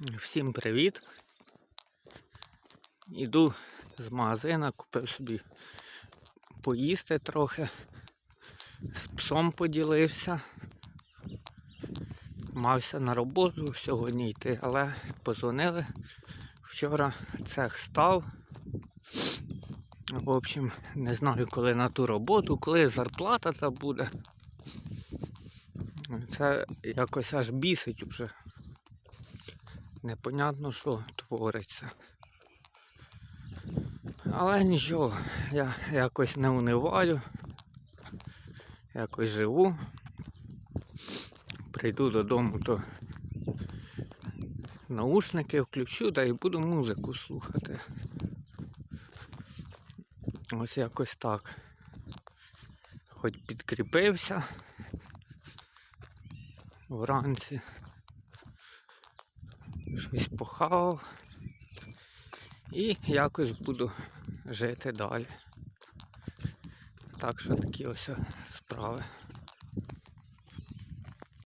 Всім привіт. Іду з магазина, купив собі поїсти трохи. З псом поділився. Мався на роботу сьогодні йти, але позвонили. Вчора цех став. В общем, не знаю, коли на ту роботу, коли зарплата та буде. Це якось аж бісить уже. Непонятно, що твориться. Але нічого, я якось не униваю, якось живу. Прийду додому, то наушники включу та і буду музику слухати. Ось якось так. Хоч підкріпився вранці. Щось похавав. І якось буду жити далі. Так що такі ось справи.